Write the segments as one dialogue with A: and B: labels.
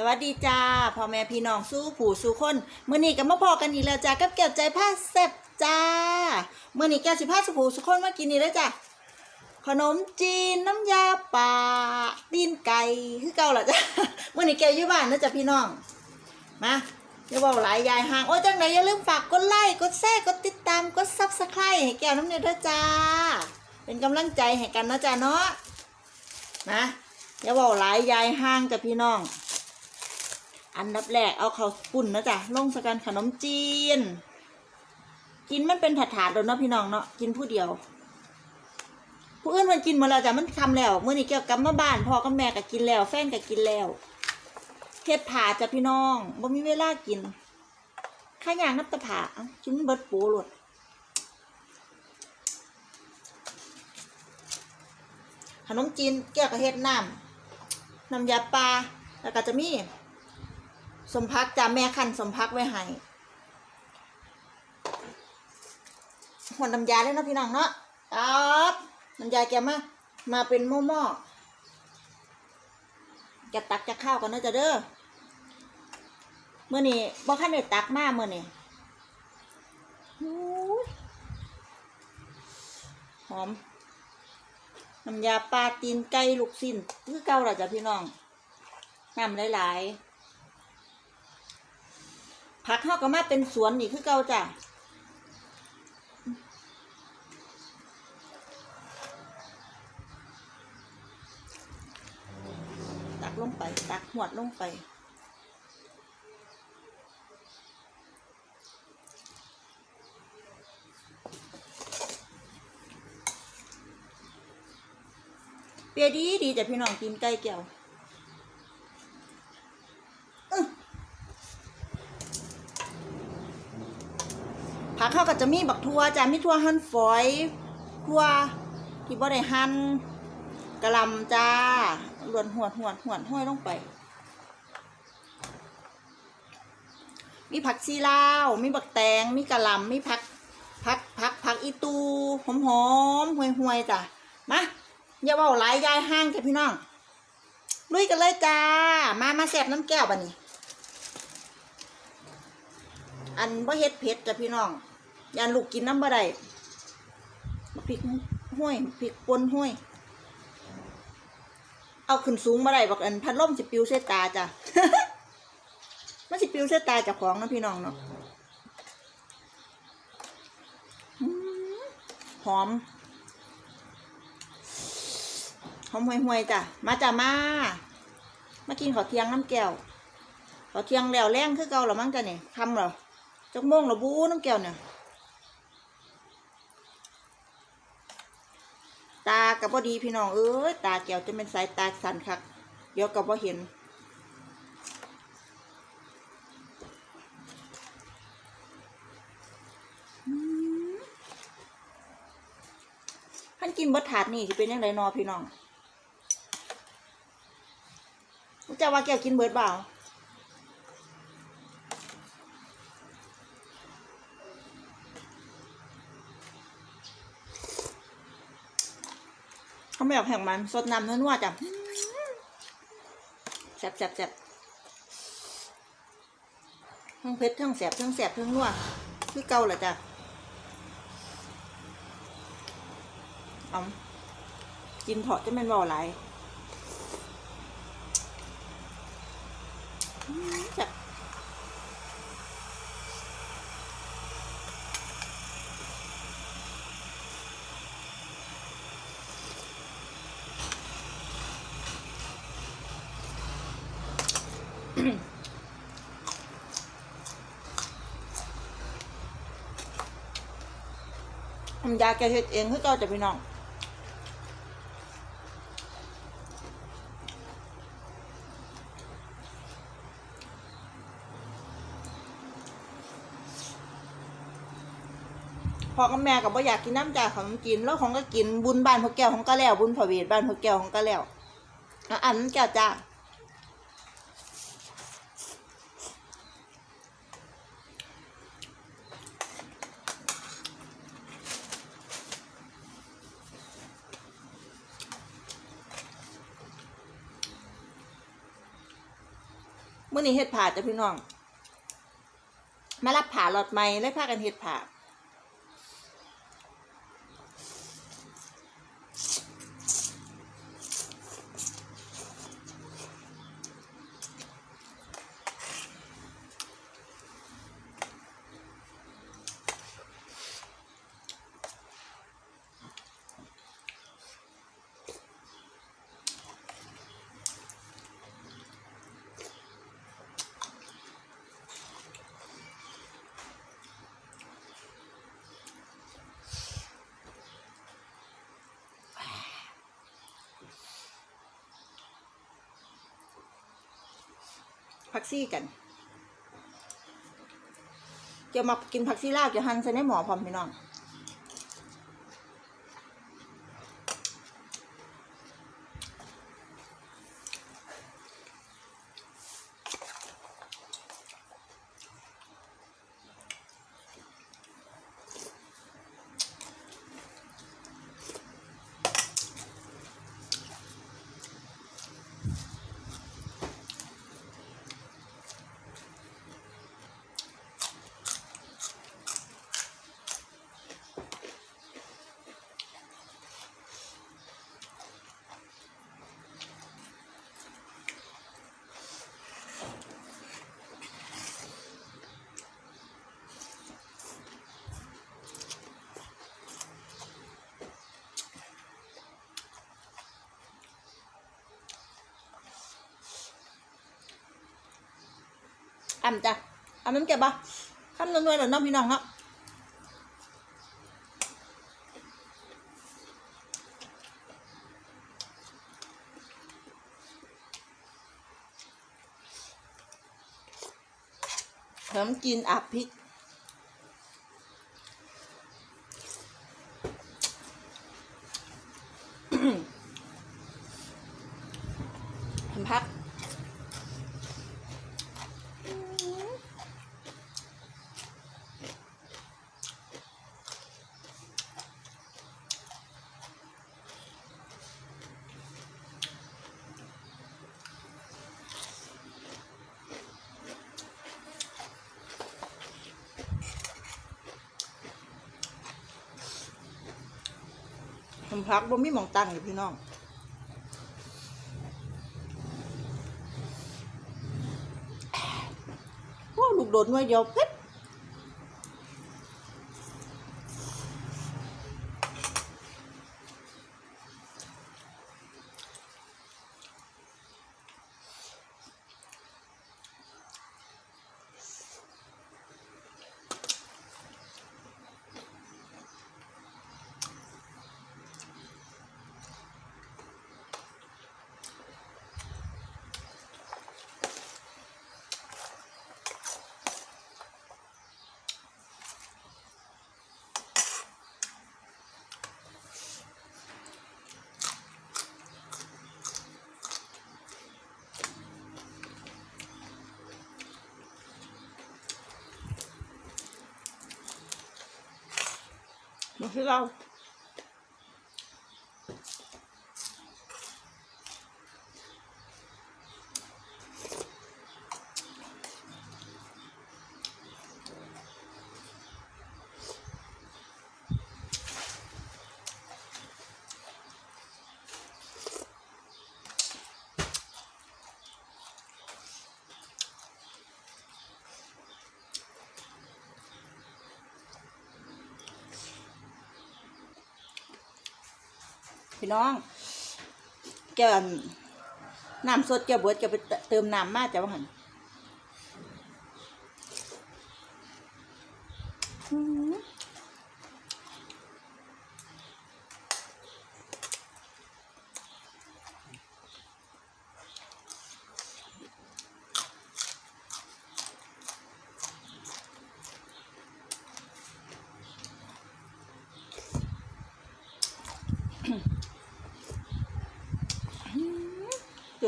A: สวัสดีจ้าพ่อแม่พี่น้องสู้ผู้สู้คนเมื่อนี้ก็มาพอกันอีกแล้วจ้ากับแก้วใจผ้าเซ็บจ้าเมื่อนี้แก้วสิผ้าสู้ผู้สู้คนมากินนี่แล้วจ้าขนมจีนน้ำยาป่าตีนไก่คือเก่าล่ะจ้าเมื่อนี้แก้วอยู่บ้านนะจ้ะพี่น้องมาอย่าบอกหลายยายห่างโอ้ยจังไหนอย่าลืมฝากกดไลค์กดแชร์กดติดตามกดซับสไครต์ให้แก้วน้ำเนยด้วยจ้า เป็นกำลังใจให้กันนะจ้าเนาะนะอย่าบอกหลายยายห่างจ้ะพี่น้อง อันดับแรกเอาข้าวปุ่นนะจ๊ะลงสกันขนมจีน กินมันเป็นถาดๆเลยเนาะพี่น้องเนาะกินผู้เดียว ผู้อื่นมันกินหมาแล้วจ้ะมันคำแล้วเมื่อนี้เกี่ยวกับมาบ้านพ่อกับแม่ก็กินแล้ว แฟนก็กินแล้วเฮ็ดผ่าจ้ะพี่น้องบ่มีเวลากินข้าอย่างนับตะผ่าเอ้าชิ้นเบิดโปหลดขนมจีนแก้วกับเฮ็ดน้ำน้ำยาปลาแล้วก็จะมี สมพักจ้าแม่คันสมพักไว้ให้หวนน้ำยาเลยเนาะพี่น้องเนาะครับน้ำยาแกมา มาเป็นหม้อหม้อๆแกตักจะข้าวกันนะจ๊ะเด้อเมื่อนี้บ่คันได้ตักมาเมื่อนี้หอมน้ำยาปลาตีนไก่ลูกสิ้นคือเก่าล่ะจ้ะพี่น้องน้ำหลายๆ ผักเข้าก็มาเป็นสวนนี่คือเก่าจ้ะตักลงไป ตักหวดลงไปเปียดีดีจ้ะพี่น้องกินไก่แก้ว เขาก็จะมีบักทั่วจ้ะมีทั่วหั่นฝอยทั่วที่บ่ได้หั่นกะลำจ้าหลวนหวดหวดหวดห้อยลงไป มีผักชีลาว มีบักแตง มีกะลำมีผักผักผักผักอีตูหอมหอมห่วยห่วยจ้ะมาอย่าเบาหลายยายห้างจ้ะพี่น้องลุยกันเลยจ้า มามาแสบน้ำแก้วบันนี้ อันบ่เฮ็ดเผ็ดจ้ะพี่น้อง ยานลูกกินน้ำบ่ได้บักพริกห้วยพริกป่นห้วย เอาขึ้นสูงบ่ได้บักอันพัดลมสิปิวใส่ตาจ้ะมันสิปิวใส่ตาจ้าของนะพี่น้องเนาะอืมหอม หอมห่วยๆจ้ะ มาจ้ะมา มากินข้าวเที่ยงน้ำแก้วข้าวเที่ยงแล้วแรงคือเก่าหรอมั้งจ้ะเนี่ยคำหรอจักโมงหราบูน้ำแก้วเนี่ย ตากับพอดีพี่น้องเอ้ยตาแก้วจะเป็นสายตาสันคักเดี๋ยวกับพอเห็นอืมท่านกินบดถาดนี่จะเป็นยังไงนอพี่น้องรู้จะว่าแก้วกินเบิดเปล่า เขาไม่อยากแห่งมันสดน้ำนัวๆจ้ะแซ่บแซ่บแซ่บทั้งเผ็ดทั้งแซ่บทั้งแซ่บทั้งนัวคือเก่าแหละจ้ะเอากินเถาะจะเป็นบ่อไหลายแซ่บ ยาแก้เฮ็ดเองคือเก่าจ้ะพี่น้องพ่อกับแม่ก็บ่อยากกินน้ำจ่าของกินแล้วของก็กินบุญบ้านพวกแก้วของก็แล้วบุญพระเวทบ้านพวกแก้วของก็แล้วอะอันนั้นแก้วจ้า นี้เฮ็ดผ่าจ้ะพี่น้อง มารับผ่าหลอดใหม่และผ้ากันเฮ็ดผ่า ผักซี่กัน จะมากินผักซี่ลาวจะหั่นใส่ในหม้อพร้อมพี่น้อง อ่ำจ้ะอ่ำน้ำเก็บปะข้ามนวลๆหรือน้องพี่น้องเนาะเพิ่มกินอับพริก พักบ่มีหมองตั้งเลยพี่น้องโอ้ลูกโดดหน่วยเดียวเพชร มาที่ พี่น้อง แกน้ำสดแกเบิดแกไปเติมน้ำมาจะว่าหันอื้อ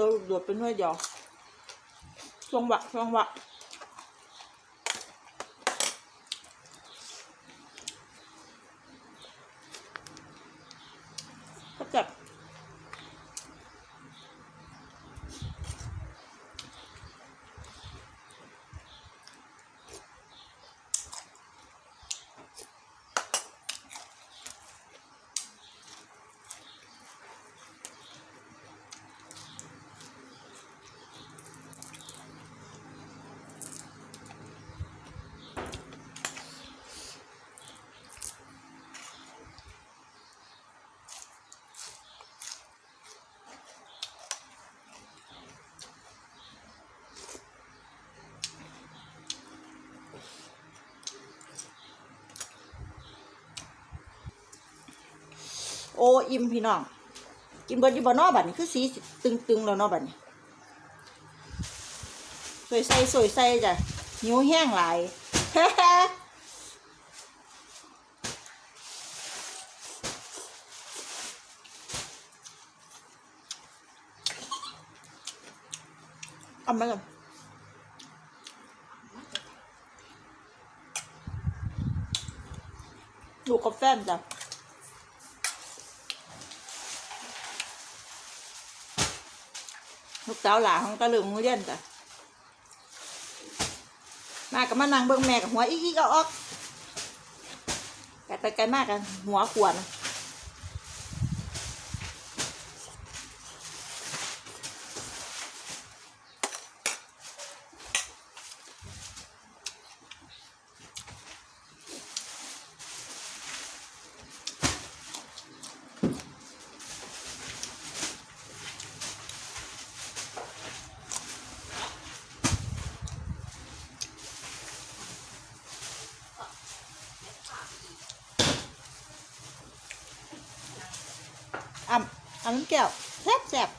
A: เจอโดดเป็นหน่วยเดียวช่วงวะช่วงวะ โออิ่มพี่น้อง กินเบิดอยู่บ่นอบัดนี้คือสีตึงๆแล้วนาะบัดนี้สวยใส่สวยใส่จ้ะหิวแห้งหลายเอามาเลยลูกกับแฟนจ้ะ ลูกสาวหลานของตะลึงมือเรียนจ้ะมากับมานั่งเบิ่งแม่กับหัวอีกอีกเอาออกไกลไปไกลมากกันหัวขวน อ่ำอ่ำน้ำแก้วแซ่บแซ่บ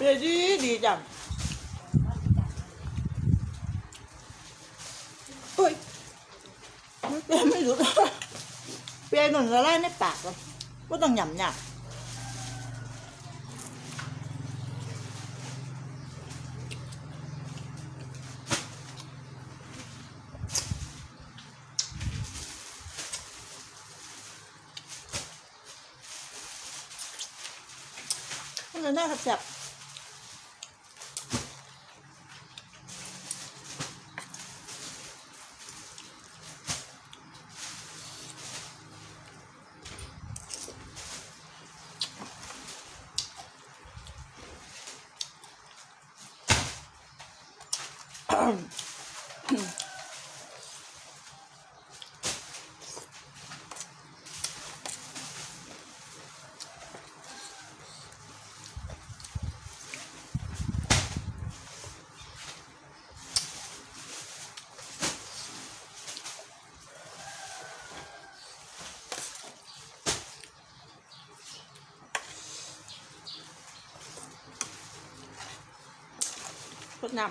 A: เปรี้ยวดีดีจัง เฮ้ยมันเปรี้ ยวไม่รู้เปรี้ยวหนุนละลายในปากเลยก็ต้องหยำหยำมันจะน่าแซ่บ รด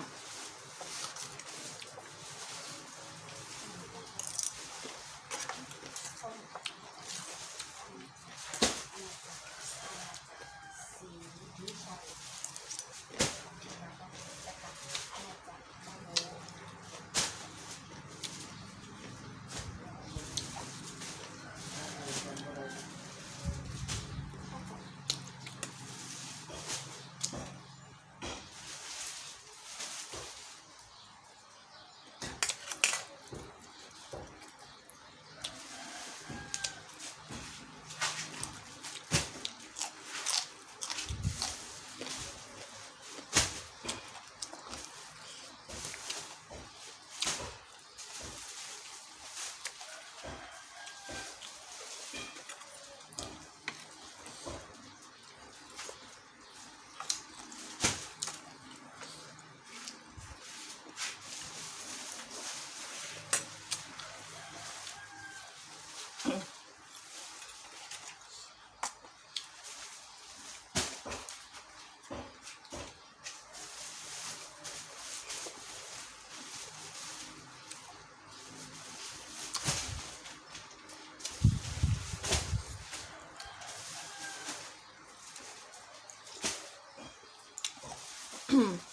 A: mm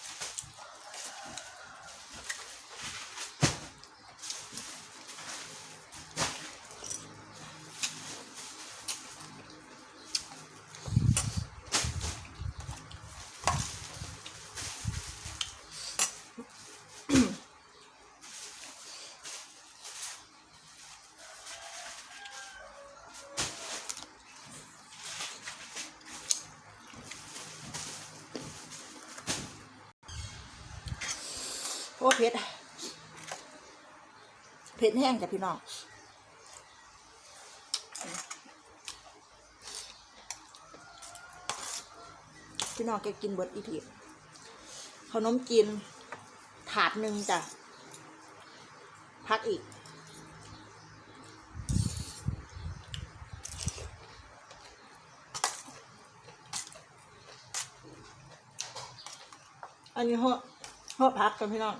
A: น้เผ็ดเผ็ดแห้งจ้ะพี่น้องพี่น้องแกกินเบิดอีทีขนมจีนถาดหนึ่งจ้ะ พักอีก อันนี้หัวหัวพักกันพี่น้อง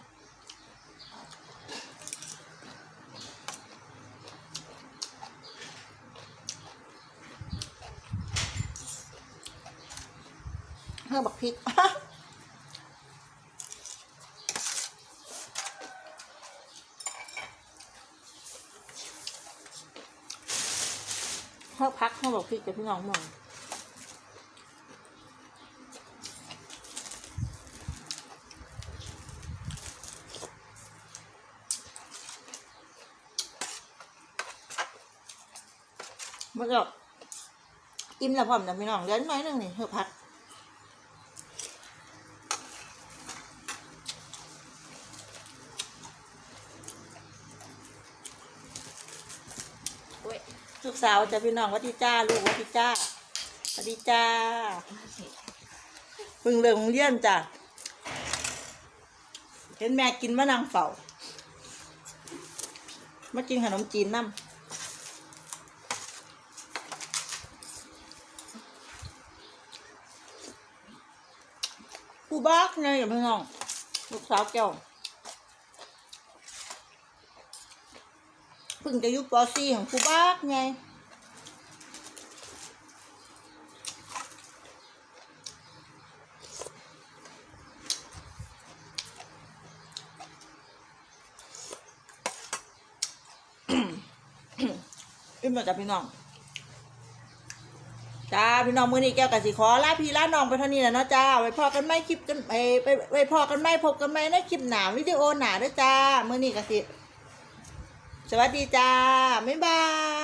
A: พิ่มบักพริก เพิ่มพักเพิ่มบักพริกกับพี่น้องหน่อยมันก็อิ่มแล้วพร้อมนะพี่น้องเดี๋ยวน้อยหนึงนี่เพิ่มพัก
B: โอ้ย
A: ลูกสาวจะพี่น้องวัดดีจ้าลูกวัดดีจ้าวัดดีจ้าเพิ่งเลิกโรงเรียนจ้ะเห็นแม่กินมะนางเฝ้ามากินขนมจีนน้ำกูบักไงกับพี่น้องลูกสาวแก้ว พิ่งจะยุบปอซี่ของกูบักไงขึ้นมาจากพี่น้องจ้าพี่น้องมือนี้แก้วกับสิขอลาพี่ลาน้องไปเท่านี้แหล้วเนาะจ้าไว้พอกันไม่คลิปกันไปไปไว้พอกันไม่พบกันไม่ในคลิปหนาวิดีโอหนาด้วยจ้ามือนี้กับสิ สวัสดีจ้า บ๊ายบาย